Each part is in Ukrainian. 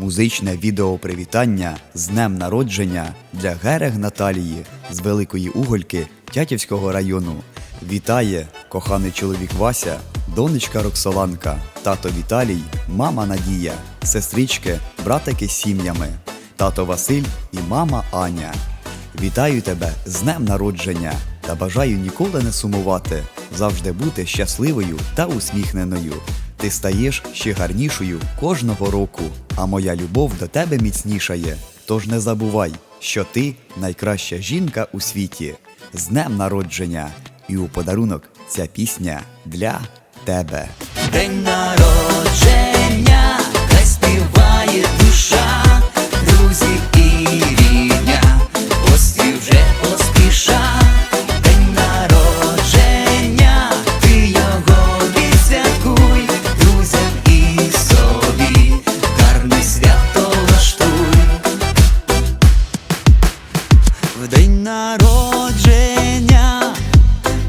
Музичне відео привітання з днем народження для Герег Наталії з Великої Угольки Тятівського району. Вітає коханий чоловік Вася, донечка Роксоланка, тато Віталій, мама Надія, сестрички, братики з сім'ями, тато Василь і мама Аня. Вітаю тебе з днем народження та бажаю ніколи не сумувати, завжди бути щасливою та усміхненою. Ти стаєш ще гарнішою кожного року, а моя любов до тебе міцнішає. Тож не забувай, що ти найкраща жінка у світі. З днем народження! І у подарунок ця пісня для тебе. День народження, В день народження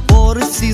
поруч всі